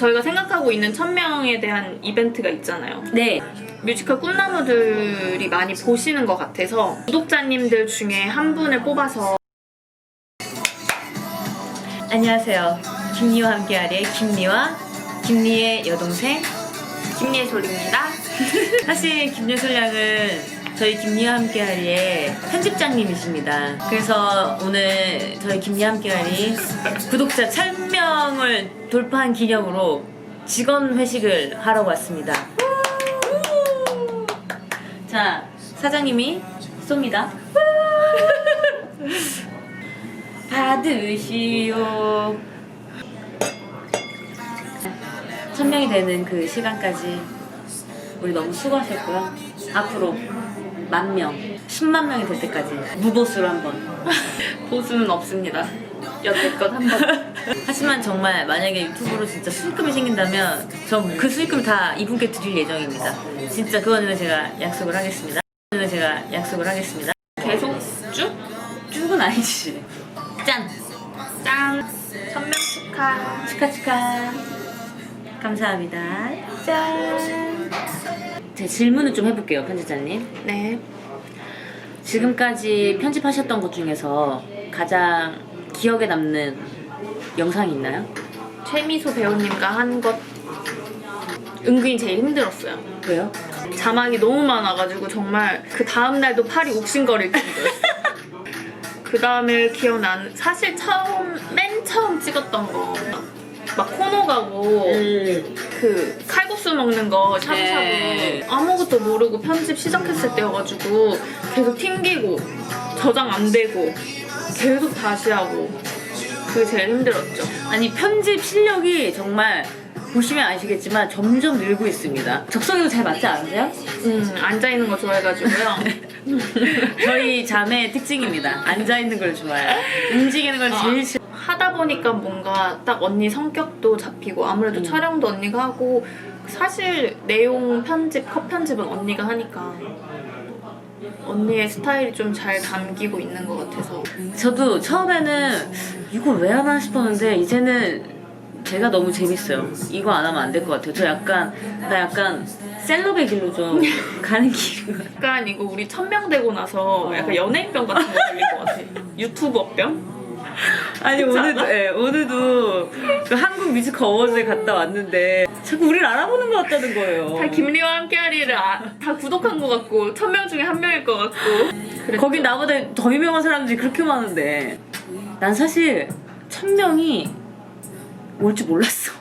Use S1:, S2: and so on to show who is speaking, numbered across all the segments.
S1: 저희가 생각하고 있는 1000명에 대한 이벤트가 있잖아요.
S2: 네.
S1: 뮤지컬 꿈나무들이 많이 보시는 것 같아서 구독자님들 중에 한 분을 뽑아서
S2: 안녕하세요. 김리와 함께하리의 김리와 김리의 여동생
S1: 김예솔입니다.
S2: 사실 김예솔 양은 저희 김리와 함께하리의 편집장님이십니다. 그래서 오늘 저희 김리와 함께하리 구독자 1000명을 돌파한 기념으로 직원 회식을 하러 왔습니다. 자, 사장님이 쏩니다. 받으시오. 천 명이 되는 그 시간까지 우리 너무 수고하셨고요. 앞으로 만 명, 10만 명이 될 때까지 무보수로 한번.
S1: 보수는 없습니다. 여태껏 한 번.
S2: 하지만 정말 만약에 유튜브로 진짜 수익금이 생긴다면 전 그 수익금 다 이분께 드릴 예정입니다. 진짜 그거는 제가 약속을 하겠습니다. 그거는 제가 약속을 하겠습니다.
S1: 계속 쭉?
S2: 쭉은 아니지. 짠!
S1: 짠! 1000명 축하.
S2: 축하 축하. 감사합니다. 짠. 제 질문을 좀 해볼게요, 편집자님.
S1: 네.
S2: 지금까지 편집하셨던 것 중에서 가장 기억에 남는 영상이 있나요?
S1: 최미소 배우님과 한 것 은근히 제일 힘들었어요.
S2: 왜요?
S1: 자막이 너무 많아가지고 정말 그 다음날도 팔이 욱신거릴 정도였어요. 그 다음에 기억나는 사실 처음 맨 처음 찍었던 거 막 코너 가고
S2: 음.
S1: 그 칼국수 먹는 거 샤브샤브
S2: 네.
S1: 아무것도 모르고 편집 시작했을 때여가지고 계속 튕기고 저장 안 되고 계속 다시 하고 그게 제일 힘들었죠.
S2: 아니 편집 실력이 정말 보시면 아시겠지만 점점 늘고 있습니다. 적성에도 잘 맞지 않으세요?
S1: 음 앉아 있는 거 좋아해가지고요.
S2: 저희 자매의 특징입니다. 앉아 있는 걸 좋아해요. 움직이는 걸 제일 싫어.
S1: 하다 보니까 뭔가 딱 언니 성격도 잡히고 아무래도
S2: 음.
S1: 촬영도 언니가 하고 사실 내용 편집, 컷 편집은 언니가 하니까 언니의 스타일이 좀 잘 담기고 있는 것 같아서
S2: 저도 처음에는 이걸 왜 하나 싶었는데 이제는 제가 너무 재밌어요. 이거 안 하면 안 될 것 같아요. 저 약간 나 약간 셀럽의 길로 좀 가는 같아요.
S1: 약간 이거 우리 천명 되고 나서 약간 연예인병 같은 거 걸릴 것 같아 유튜버병?
S2: 아니 오늘도? 예, 오늘도 그 한국 뮤지컬 어워즈에 갔다 왔는데 자꾸 우리를 알아보는 것 같다는 거예요.
S1: 다 김리와 함께하리를 아, 다 구독한 것 같고 천 명 중에 한 명일 것 같고 그랬죠.
S2: 거긴 나보다 더 유명한 사람들이 그렇게 많은데 난 사실 천 명이 올 줄 몰랐어.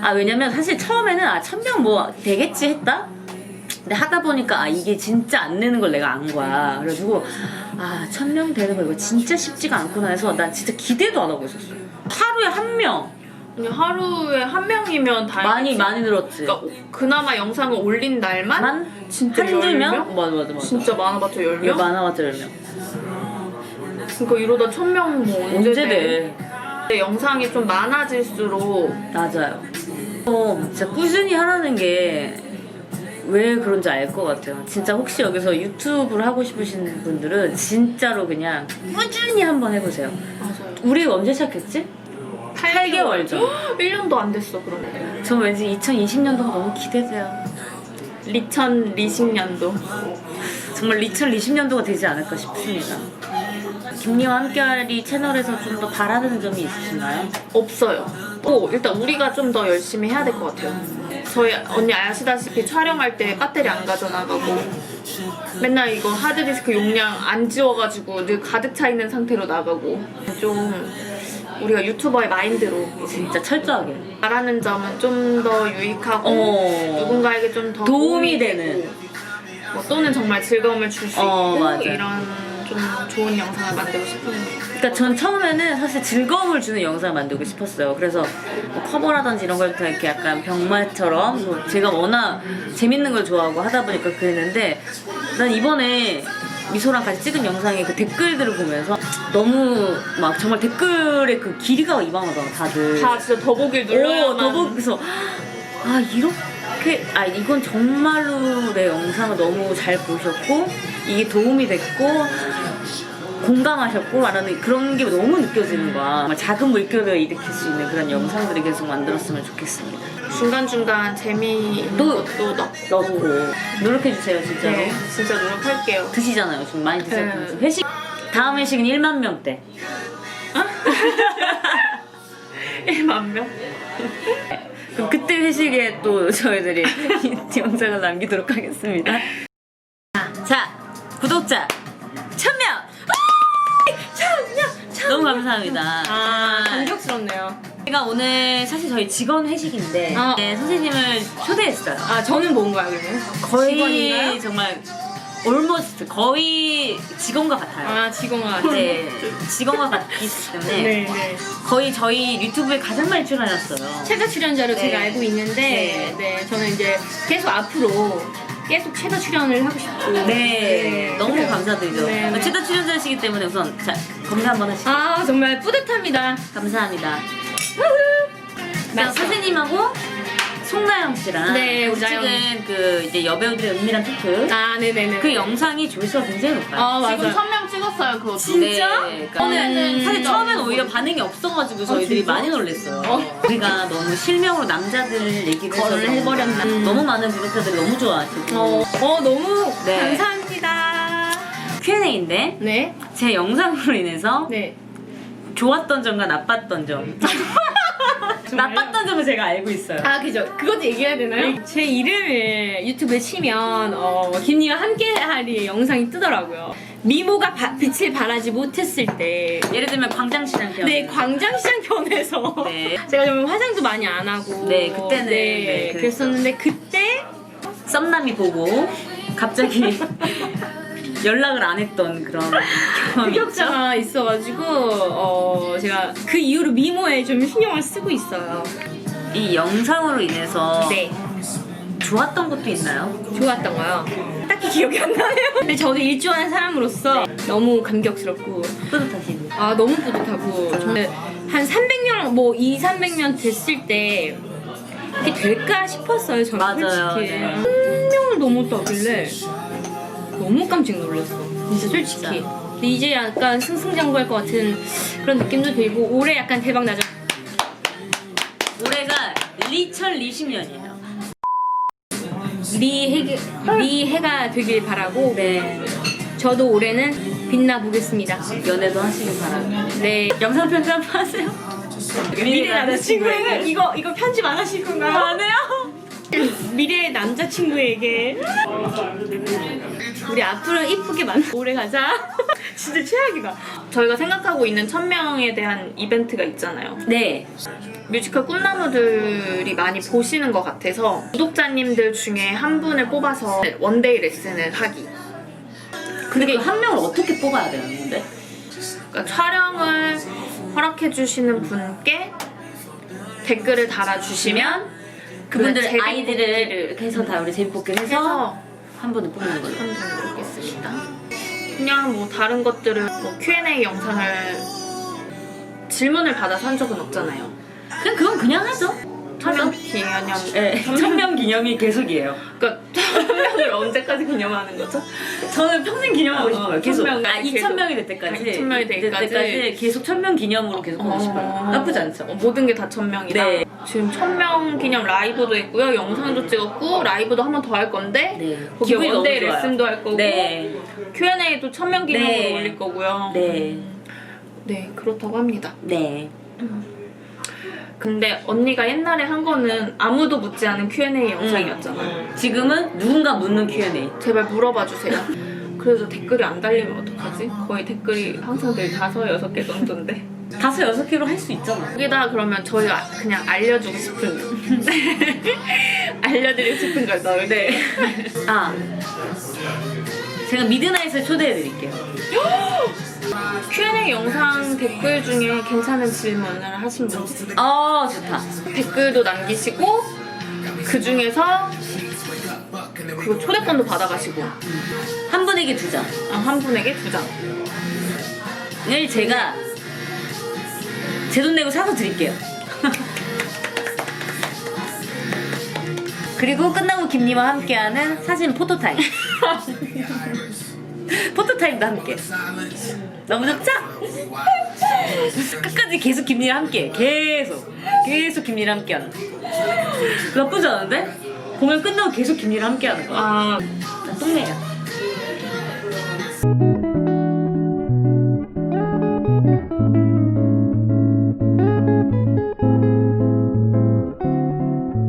S2: 아 왜냐면 사실 처음에는 아 천 명 뭐 되겠지 했다. 근데 하다 보니까 아 이게 진짜 안 내는 걸 내가 안 거야. 그래가지고 아 천 명 되는 거 이거 진짜 쉽지가 않구나 해서 난 진짜 기대도 안 하고 있었어. 하루에 한 명
S1: 그냥 하루에 한 명이면 다행이지
S2: 많이 많이 늘었지.
S1: 그러니까 그나마 영상을 올린 날만
S2: 만
S1: 진짜
S2: 한두
S1: 10명?
S2: 명? 맞아 맞아 맞아.
S1: 진짜 많아봤자 10명?
S2: 이거 많아봤자 열 명.
S1: 그러니까 이러다 1000명 뭐 언제,
S2: 언제
S1: 돼?
S2: 돼?
S1: 근데 영상이 좀 많아질수록
S2: 맞아요. 어, 진짜 꾸준히 하라는 게 왜 그런지 알 것 같아요. 진짜 혹시 여기서 유튜브를 하고 싶으신 분들은 진짜로 그냥 꾸준히 한번 해보세요.
S1: 맞아요
S2: 우리 언제 시작했지? 8개월 전.
S1: 1년도 안 됐어 그럼
S2: 전 왠지 2020년도가 너무 기대돼요.
S1: 리천 리식년도
S2: 정말 2020년도가 되지 않을까 싶습니다. 김리와 함께하리 채널에서 좀 더 바라는 점이 있으신가요?
S1: 없어요 오 일단 우리가 좀 더 열심히 해야 될 것 같아요 저희 언니 아시다시피 촬영할 때 배터리 안 가져나가고 맨날 이거 하드디스크 용량 안 지워가지고 늘 가득 차 있는 상태로 나가고 좀 우리가 유튜버의 마인드로
S2: 진짜 철저하게.
S1: 바라는 점은 좀 더 유익하고
S2: 어.
S1: 누군가에게 좀 더
S2: 도움이 되는.
S1: 뭐 또는 정말 즐거움을 줄 수
S2: 어,
S1: 있고
S2: 맞아.
S1: 이런 좀 좋은 영상을 만들고 싶은
S2: 그러니까 전 처음에는 사실 즐거움을 주는 영상을 만들고 싶었어요. 그래서 뭐 커버라든지 이런 걸다 이렇게 약간 병마처럼 뭐 제가 워낙 재밌는 걸 좋아하고 하다 보니까 그랬는데 난 이번에 미소랑 같이 찍은 영상의 그 댓글들을 보면서 너무 막 정말 댓글의 그 길이가 이방하다 다들.
S1: 다 진짜 더보기를
S2: 오,
S1: 눌러야만
S2: 더보기서 아 이렇게 아 이건 정말로 내 영상을 너무 잘 보셨고 이게 도움이 됐고 공감하셨고 말하는 그런 게 너무 느껴지는 거야. 정말 작은 물결을 일으킬 수 있는 그런 영상들을 계속 만들었으면 좋겠습니다.
S1: 중간중간 재미있는
S2: 또
S1: 넣고.
S2: 넣고 노력해주세요 진짜로.
S1: 네, 진짜 노력할게요.
S2: 드시잖아요. 좀 많이 드셨죠.
S1: 네.
S2: 회식 다음 회식은 1만 명 때.
S1: 1만 명?
S2: 그럼 그때 회식에 또 저희들이 이 영상을 남기도록 하겠습니다. 자, 자 구독자 너무 감사합니다.
S1: 아, 감격스럽네요.
S2: 제가 오늘 사실 저희 직원 회식인데
S1: 아.
S2: 네, 선생님을 초대했어요.
S1: 아, 저는 뭔가요, 그러면?
S2: 거의
S1: 직원인가요?
S2: 정말 올모스트 거의 직원과 같아요.
S1: 아, 직원과 같은.
S2: 네, 직원과 같기 때문에
S1: 네, 네.
S2: 거의 저희 유튜브에 가장 많이 출연하셨어요.
S3: 최다 출연자로
S2: 네.
S3: 제가 알고 있는데 네. 저는 이제 계속 앞으로 계속 최다 출연을 하고 싶고
S2: 네, 너무
S3: 그래요.
S2: 감사드리죠.
S3: 네, 네.
S2: 최다 출연자시기 때문에 우선 자 검사 한번 하시죠.
S3: 아 정말 뿌듯합니다
S2: 감사합니다. 자,
S3: 맞죠?
S2: 선생님하고 송나영 씨랑
S3: 네,
S2: 우리
S3: 나영.
S2: 찍은 그 이제 여배우들의 은밀한 토크
S3: 아 네네네
S2: 그 영상이 조회수가 굉장히 높아요.
S3: 아
S1: 지금
S3: 맞아요
S1: 1000명 찍었어요, 그것도.
S3: 진짜?
S2: 네, 그러니까
S3: 오늘은
S2: 사실
S3: 진짜
S2: 처음엔 오히려 반응이 없어가지고 저희들이
S3: 진짜?
S2: 많이 놀랐어요. 우리가 너무 실명으로 남자들 얘기를 해서
S3: 거를 해버렸나. 음.
S2: 너무 많은 구독자들이 너무 좋아하시고
S3: 어, 어 너무
S2: 네.
S3: 감사합니다
S2: Q&A인데
S3: 네
S2: 제 영상으로 인해서
S3: 네.
S2: 좋았던 점과 나빴던 점 나빴던 점은 제가 알고 있어요.
S3: 아 그죠 그것도 얘기해야 되나요? 제 이름을 유튜브에 치면 어, 김니와 함께하리 영상이 뜨더라고요 미모가 바- 빛을 발하지 못했을 때
S2: 예를 들면 광장시장 편.
S3: 네, 광장시장 편에서
S2: 네.
S3: 제가 좀 화장도 많이 안 하고
S2: 네, 그때는, 네, 그랬죠.
S3: 그랬었는데 그때
S2: 썸남이 보고 갑자기 연락을 안 했던 그런 경험이 있죠.
S3: 흑역사가 있어가지고 어, 제가 그 이후로 미모에 좀 신경을 쓰고 있어요.
S2: 이 영상으로 인해서
S3: 네,
S2: 좋았던 것도 있나요?
S3: 좋았던 거요. 딱히 기억이 안 나네요. 근데 저도 일조하는 사람으로서 너무 감격스럽고
S2: 뿌듯하신.
S3: 아 너무 뿌듯하고 저는 한 300명 뭐 2, 300명 됐을 때 이게 될까 싶었어요. 저는
S2: 맞아요,
S3: 솔직히
S2: 네.
S3: 한 명을 넘었다길래 너무 깜짝 놀랐어. 진짜 솔직히. 근데 이제 약간 승승장구할 것 같은 그런 느낌도 들고 올해 약간 대박 나죠.
S2: 올해가 리철 리식년이에요.
S3: 리 해 리 해가 되길 바라고
S2: 네.
S3: 저도 올해는 빛나 보겠습니다.
S2: 연애도 하시길 바랍니다.
S3: 네.
S2: 영상 편지 한번 하세요.
S3: 미래 남자친구에게 이거 이거 편집 안 하실 건가요?
S2: 안 해요?
S3: 미래 남자친구에게 우리 앞으로 이쁘게 만나 오래 가자. 진짜 최악이다.
S1: 저희가 생각하고 있는 1000명에 대한 이벤트가 있잖아요.
S2: 네.
S1: 뮤지컬 꿈나무들이 많이 보시는 것 같아서 구독자님들 중에 한 분을 뽑아서 원데이 레슨을 하기.
S2: 근데 그 한 명을 어떻게 뽑아야 되는 건데?
S1: 그러니까 촬영을 허락해주시는 분께 댓글을 달아주시면
S2: 그분들
S1: 제비
S2: 아이들을 이렇게 해서 다 우리 제비뽑기를 해서
S1: 해서
S2: 한 분을 뽑는 걸로.
S1: 하면 좋겠습니다. 그냥 뭐 다른 것들은 뭐 Q&A 영상을 질문을 받아서 한 적은 없잖아요.
S2: 그냥 그건 그냥 하죠.
S1: 천명. 기념.
S2: 네. 천명 기념이 계속이에요.
S1: 그러니까 천명을 언제까지 기념하는 거죠?
S2: 저는 평생 기념하고
S1: 어,
S2: 싶어요. 계속.
S1: 천명,
S2: 아,
S1: 계속.
S2: 2천 명이 될 때까지.
S1: 아, 2,000명이 될 때까지.
S2: 계속 천명 기념으로 계속 하고 싶어요. 나쁘지 않죠.
S1: 어, 모든 게 다 천명이다.
S2: 네.
S1: 지금 천명 기념 라이브도 있고요. 영상도 찍었고 라이브도 한 번 더 할 건데
S2: 네. 기분이
S1: 원데이
S2: 너무 좋아요.
S1: 레슨도 할 거고
S2: 네.
S1: Q&A도 천명 기념으로
S2: 네.
S1: 올릴 거고요.
S2: 네.
S1: 네, 그렇다고 합니다.
S2: 네.
S1: 근데 언니가 옛날에 한 거는 아무도 묻지 않은 Q&A 영상이었잖아.
S2: 지금은 누군가 묻는 Q&A.
S1: 제발 물어봐 주세요. 그래서 댓글이 안 달리면 어떡하지? 거의 댓글이 항상 늘 다섯 여섯 개 정도인데.
S2: 다섯 여섯 개로 할 수 있잖아.
S1: 여기다 그러면 저희 가 그냥 알려주고 싶은 알려드리고 싶은 걸 넣을 때
S2: 아. 제가 미드나잇을 초대해 드릴게요.
S1: Q&A 영상 댓글 중에 괜찮은 질문을 하신 분?
S2: 어, 좋다.
S1: 댓글도 남기시고 그 중에서 그 초대권도 받아가시고
S2: 한 분에게 두 장.
S1: 아, 한 분에게 두 장.
S2: 을 제가 제 돈 내고 사서 드릴게요. 그리고 끝나고 김님과 함께하는 사진 포토타임. 포토타임도 함께. 너무 좋죠? 끝까지 계속 김리랑 함께 계속 계속 김리랑 함께 하는 거 나쁘지 않은데? 공연 끝나고 계속 김리랑 함께 하는 거야
S3: 아
S2: 나 똥내야